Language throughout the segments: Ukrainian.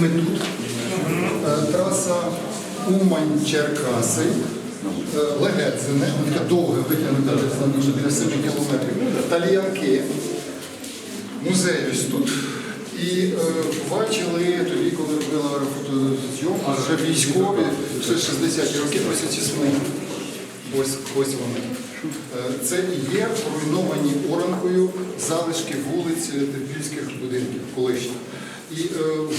Ми тут. Траса Умань-Черкаси. Е, Легедзине, така довга витягнута там біля 7 кілометрів. Тальянки. Музей ось тут. І е, бачили тоді, коли робила фотозйомку, вже військові, ще 60-ті роки, ось ці сни. Ось, ось вони. Е, Це і є руйновані оранкою залишки вулиць терпільських будинків колишніх. І е,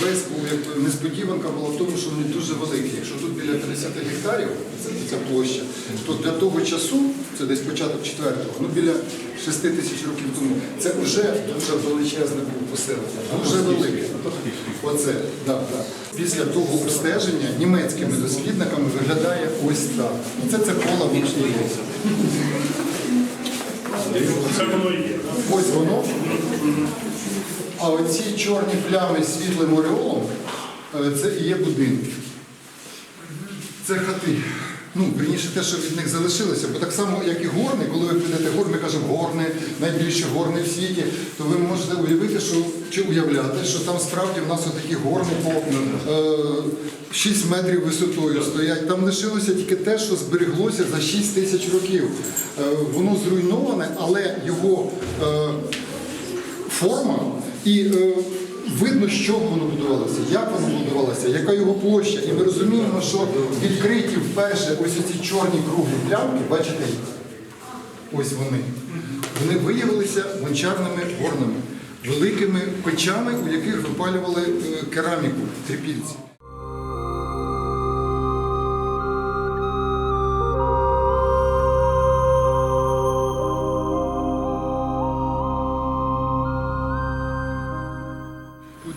весь був якби несподіванка була в тому, що вони дуже великі. Якщо тут біля 50 гектарів, це ця площа, то для того часу, це десь початок четвертого, ну біля 6 тисяч років тому, це вже дуже величезне було поселення, дуже велике. Оце, да, да. Після того обстеження німецькими дослідниками виглядає ось так. Це це кола внутрішньої. Ось воно. А оці чорні плями з світлим ореолом е, це і є будинки. Це хати. Ну, верніше те, що від них залишилося. Бо так само, як і горни, коли ви підете в гор, ми кажемо горни, найбільші горни в світі, то ви можете уявити, що чи уявляти, що там справді в нас отакі горни по е, 6 метрів висотою стоять. Там лишилося тільки те, що збереглося за 6 тисяч років. Е, воно зруйноване, але його е, форма і е, видно, що воно будувалося, як воно будувалося, яка його площа. І ми розуміємо, що відкриті вперше ось ці чорні круглі плямки, бачите їх? Ось вони. Вони виявилися гончарними горнами, великими печами, у яких випалювали е, кераміку трипільці.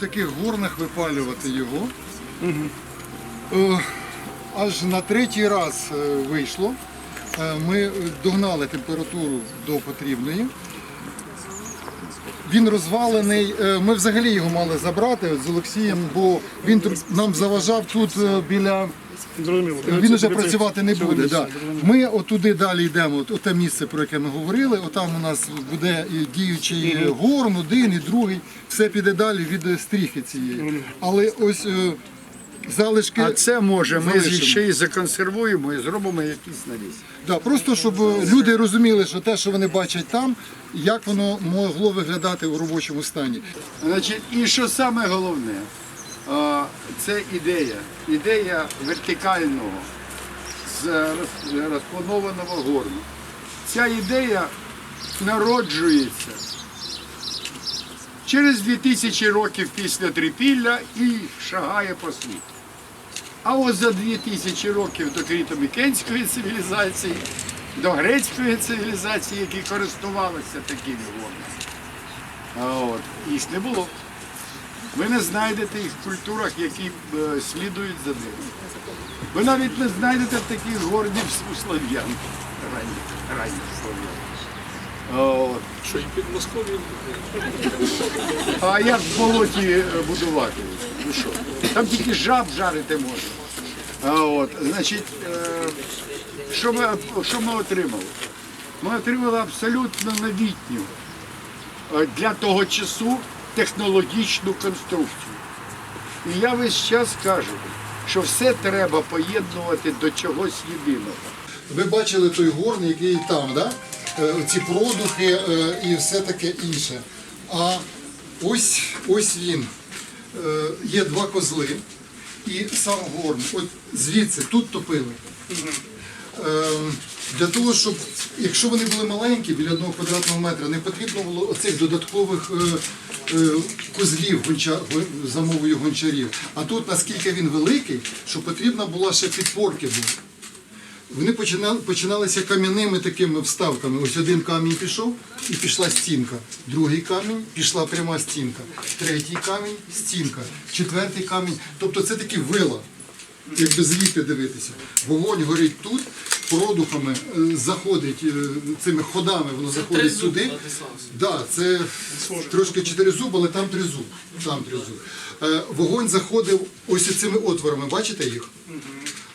Таких горнах випалювати його. Угу. Аж на третій раз е, вийшло. Е, Ми догнали температуру до потрібної. Він розвалений. Е, Ми взагалі його мали забрати з Олексієм, бо він нам заважав тут біля. Зрозуміло. Він вже працювати не буде. Да. Ми отуди далі йдемо, от те місце, про яке ми говорили. Отам у нас буде і діючий горн, один і другий. Все піде далі від стріхи цієї. Але ось е, залишки. А це може ми залишимо. ще й законсервуємо і зробимо якийсь навіс. Да, просто щоб е, люди розуміли, що те, що вони бачать там, як воно могло виглядати у робочому стані. Значить, і що саме головне, це ідея. Ідея вертикального з розпланованого горну. Ця ідея народжується через 2000 років після трипілля і шагає по світу. А ось за 2000 років до крітомікенської цивілізації, до грецької цивілізації, які користувалися такими горнами. От, їх не було. Ви не знайдете їх в культурах, які е, слідують за ними. Ви навіть не знайдете таких гордів у слав'ян, ранніх, ранніх слав'ян. Що і під? А як в болоті е, будувати? Ви що? Там тільки жаб жарити можна. А от, значить, е, що ми, що ми отримали? Ми отримали абсолютно новітню для того часу технологічну конструкцію. І я весь час кажу, що все треба поєднувати до чогось єдиного. Ви бачили той горн, який там, да? Е, ці продухи е, і все таке інше. А ось, ось він. Е, Є два козли і сам горн. От звідси тут топили. Для того, щоб, якщо вони були маленькі, біля одного квадратного метра, не потрібно було оцих додаткових козлів гонча, за мовою гончарів. А тут наскільки він великий, що потрібна була ще підпорки. Вони починали, починалися кам'яними такими вставками. Ось один камінь пішов і пішла стінка. Другий камінь пішла пряма стінка. Третій камінь стінка. Четвертий камінь. Тобто це такі вила, якби звідти дивитися. Вогонь горить тут, продухами е, заходить е, цими ходами, воно заходить сюди. Да, це трошки чотири зуби, але там три зуби. Там три зуби. Е, Вогонь заходив ось цими отворами, бачите їх?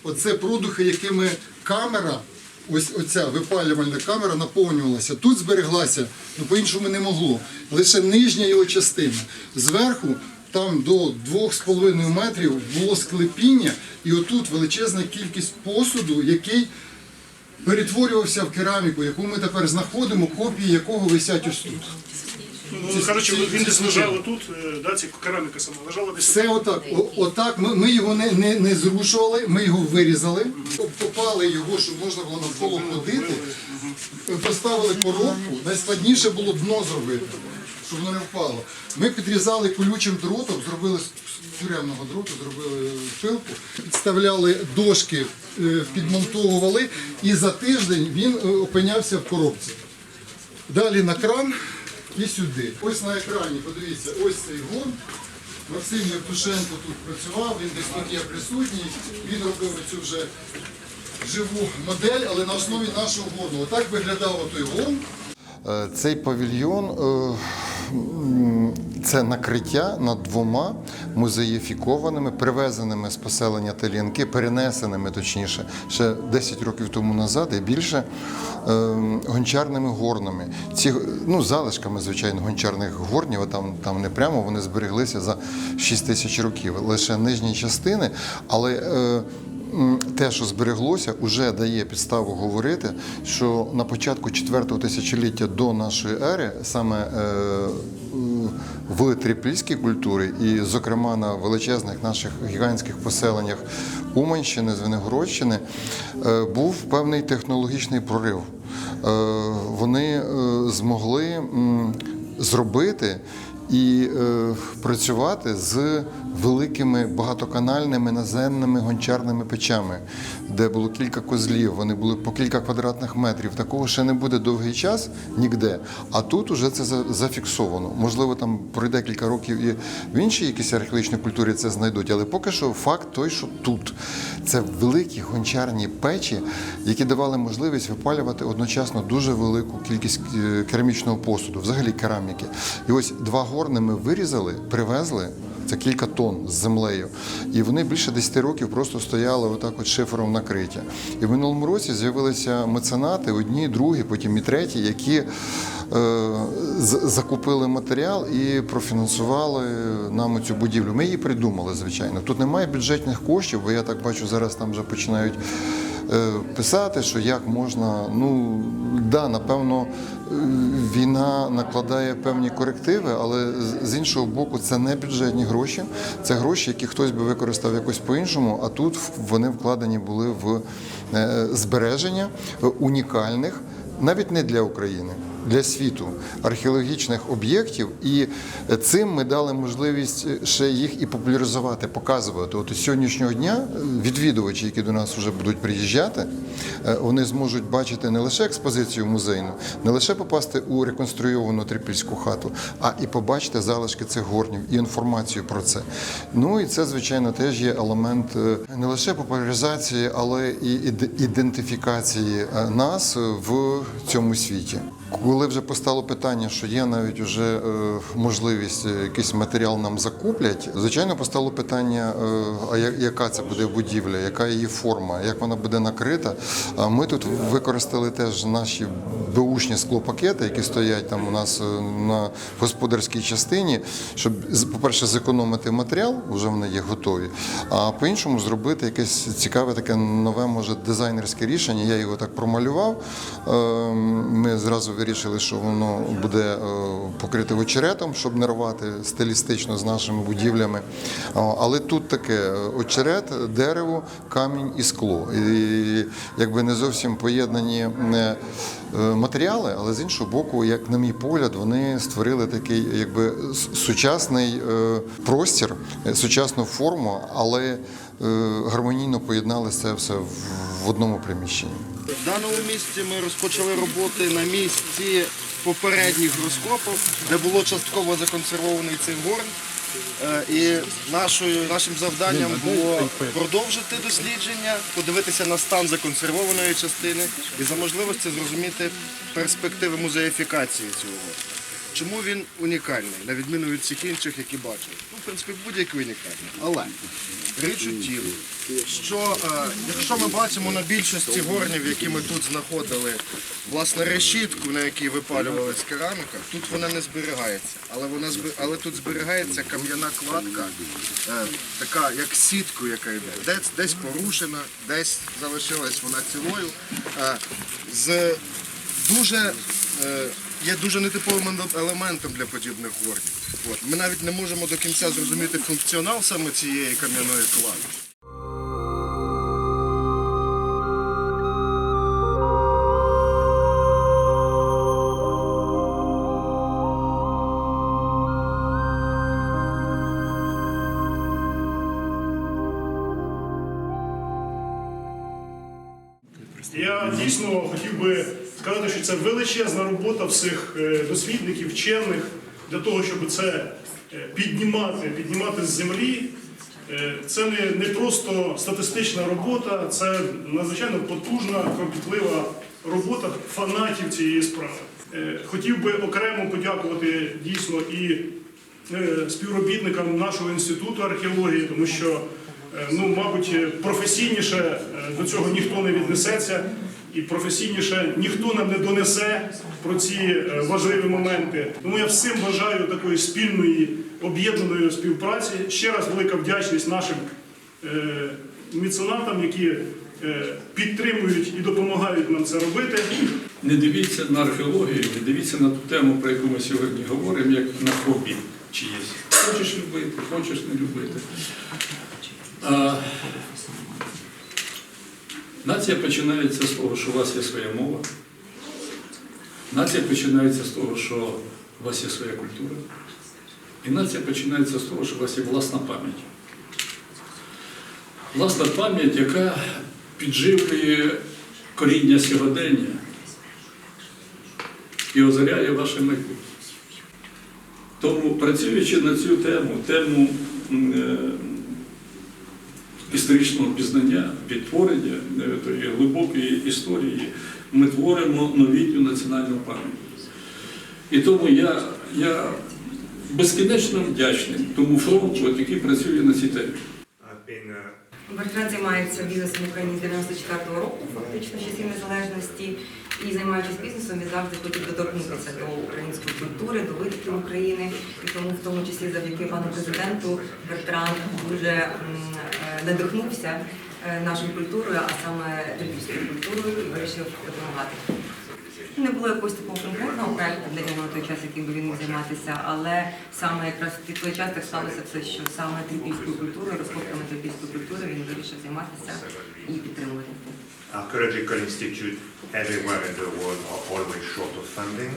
Оце продухи, якими камера, ось оця випалювальна камера наповнювалася. Тут збереглася, ну по-іншому не могло. Лише нижня його частина. Зверху там до 2,5 метрів було склепіння, і отут величезна кількість посуду, який перетворювався в кераміку, яку ми тепер знаходимо, копії якого висять ось тут. Ну, коротше, він десь лежав тут, е, да, ці кераміка сама лежала десь. Все отак. О- отак. Ми, ми його не, не, не зрушували, ми його вирізали, попали його, щоб можна було навколо ходити, поставили коробку. Найскладніше було дно зробити, щоб воно не впало. Ми підрізали колючим дротом, зробили з тюремного дроту, зробили пилку, підставляли дошки, е, підмонтовували, і за тиждень він е, опинявся в коробці. Далі на кран і сюди. Ось на екрані, подивіться, ось цей гон. Максим Євтушенко тут працював, він десь тут є присутній. Він робив цю вже живу модель, але на основі нашого горну. Отак виглядав той горн. Е, Цей павільйон це накриття над двома музеїфікованими, привезеними з поселення Талінки, перенесеними точніше, ще 10 років тому назад і більше е, гончарними горнами. Ці ну, залишками, звичайно, гончарних горнів, там, там не прямо вони збереглися за 6 тисяч років. Лише нижні частини, але. Те, що збереглося, вже дає підставу говорити, що на початку 4-го тисячоліття до нашої ери, саме е, в трипільській культурі, і, зокрема, на величезних наших гігантських поселеннях Уманщини, Звенигородщини, е, був певний технологічний прорив. Е, вони змогли зробити і е, працювати з великими багатоканальними наземними гончарними печами, де було кілька козлів, вони були по кілька квадратних метрів. Такого ще не буде довгий час ніде. А тут уже це зафіксовано. Можливо, там пройде кілька років і в іншій якійсь археологічній культурі це знайдуть, але поки що факт той, що тут це великі гончарні печі, які давали можливість випалювати одночасно дуже велику кількість е, керамічного посуду, взагалі кераміки. І ось два горни ми вирізали, привезли. Це кілька тонн з землею. І вони більше 10 років просто стояли отак от шифером накриття. І в минулому році з'явилися меценати, одні, другі, потім і треті, які е, закупили матеріал і профінансували нам цю будівлю. Ми її придумали, звичайно. Тут немає бюджетних коштів, бо я так бачу, зараз там вже починають е, писати, що як можна. Ну да, напевно, е, війна накладає певні корективи, але з- іншого боку, це не бюджетні гроші, це гроші, які хтось би використав якось по-іншому. А тут вони вкладені були в е, збереження е, унікальних, навіть не для України. Для світу археологічних об'єктів, і цим ми дали можливість е, ще їх і популяризувати, показувати. От з сьогоднішнього дня е, відвідувачі, які до нас вже будуть приїжджати, е, вони зможуть бачити не лише експозицію музейну, не лише попасти у реконструйовану трипільську хату, а і побачити залишки цих горнів і інформацію про це. Ну і це, звичайно, теж є елемент не лише популяризації, але і ідентифікації нас в цьому світі. Коли вже постало питання, що є навіть вже е, можливість е, якийсь матеріал нам закуплять, звичайно, постало питання, е, а яка це буде будівля, яка її форма, як вона буде накрита. А ми тут використали теж наші беушні склопакети, які стоять там у нас е, на господарській частині, щоб, по-перше, зекономити матеріал, вже вони є готові, а по-іншому зробити якесь цікаве таке нове, може, дизайнерське рішення. Я його так промалював. Е, Ми зразу вирішили, що воно буде е, покрите очеретом, щоб не рвати стилістично з нашими будівлями. Але тут таке очерет, дерево, камінь і скло. І якби не зовсім поєднані матеріали, але з іншого боку, як на мій погляд, вони створили такий якби сучасний е, простір, е, сучасну форму, але е, гармонійно поєднали це все в- одному приміщенні. В даному місці ми розпочали роботи на місці попередніх розкопів, де було частково законсервований цей горн. Е, І нашою, нашим завданням було продовжити дослідження, подивитися на стан законсервованої частини і за можливості зрозуміти перспективи музеїфікації цього. Чому він унікальний, на відміну від всіх інших, які бачили? Ну, в принципі, будь-який унікальний. Але річ у тім, що е, якщо ми бачимо на більшості горнів, які ми тут знаходили, власне, решітку, на якій випалювалась кераміка, тут вона не зберігається. Але, вона, збе- але тут зберігається кам'яна кладка, е, така як сітку, яка йде. Десь, десь порушена, десь залишилась вона цілою. Е, з дуже е, є дуже нетиповим елементом для подібних горнів. От. Ми навіть не можемо до кінця зрозуміти функціонал саме цієї кам'яної кладки. Я дійсно хотів би сказати, що це величезна робота всіх е, дослідників, вчених для того, щоб це е, піднімати, піднімати з землі. Е, Це не, не просто статистична робота, це надзвичайно потужна, кропітлива робота фанатів цієї справи. Хотів би окремо подякувати дійсно і співробітникам нашого інституту археології, тому що, ну, мабуть, професійніше до цього ніхто не віднесеться, і професійніше ніхто нам не донесе про ці е, важливі моменти. Тому я всім бажаю такої спільної об'єднаної співпраці. Ще раз велика вдячність нашим е, меценатам, які е, підтримують і допомагають нам це робити. Не дивіться на археологію, не дивіться на ту тему, про яку ми сьогодні говоримо, як на хобі чиєсь. Хочеш любити, хочеш не любити. Нація починається з того, що у вас є своя мова. Нація починається з того, що у вас є своя культура. І нація починається з того, що у вас є власна пам'ять. Власна пам'ять, яка підживлює коріння сьогодення і озаряє ваше майбутнє. Тому, працюючи на цю тему, тему е, історичного пізнання, відтворення е, тої глибокої історії, ми творимо новітню національну пам'ять. І тому я, я безкінечно вдячний тому фронту, який працює на цій темі. Бертран займається бізнесом в Україні з 94-го року, фактично часів незалежності. І займаючись бізнесом, він завжди хотів доторкнутися до української культури, до витків України. І тому, в тому числі завдяки пану президенту, Бертран дуже е, надихнувся е, нашою культурою, а саме львівською культурою, і вирішив допомагати. Не було якогось такого конкретного проекту для нього на той час, яким би він міг займатися, але саме якраз в той час так сталося все, що саме трипільською культурою, розкопками трипільської культури займатися і підтримувати. archaeological institute everywhere in the world are always short of funding.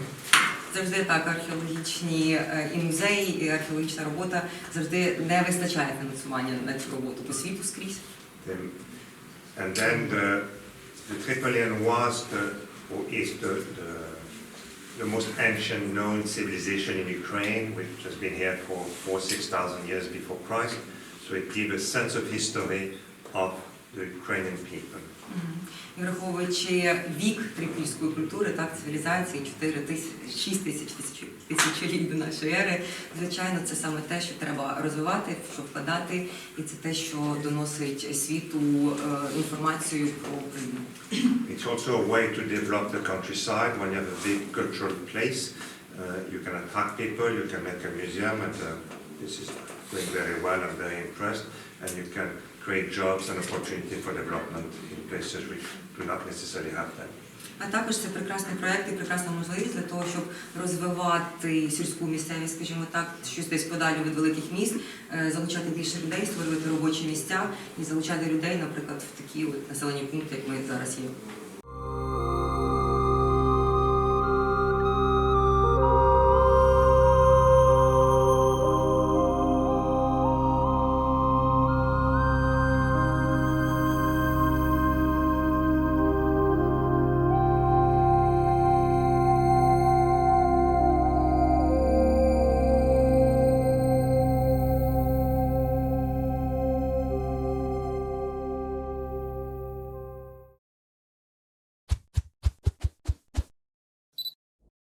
Завжди так, археологічні е, і музеї, і археологічна робота завжди не вистачає фінансування на цю роботу по світу скрізь. Um, and then the, the Tripolian was the, or is the, the, the most ancient known civilization in Ukraine, which has been here for four, six thousand years before Christ. So it gives a sense of history of the Ukrainian people. І враховуючи вік трипільської культури, так, цивілізації 4 тисяч, 6 тисяч тисяч- тисячоліть до нашої ери, звичайно, це саме те, що треба розвивати, що вкладати, і це те, що доносить світу е, інформацію про Україну. It's also a way to develop the countryside when you have a big cultural place. Uh, you can attract people, you can make a museum, and uh, this is doing very well. I'm very impressed. And you can create jobs and opportunity for development in places which do not necessarily have them. А також це прекрасний проект і прекрасна можливість для того, щоб розвивати сільську місцевість, скажімо так, щось десь подалі від великих міст, е, залучати більше людей, створювати робочі місця і залучати людей, наприклад, в такі от населені пункти, як ми зараз є.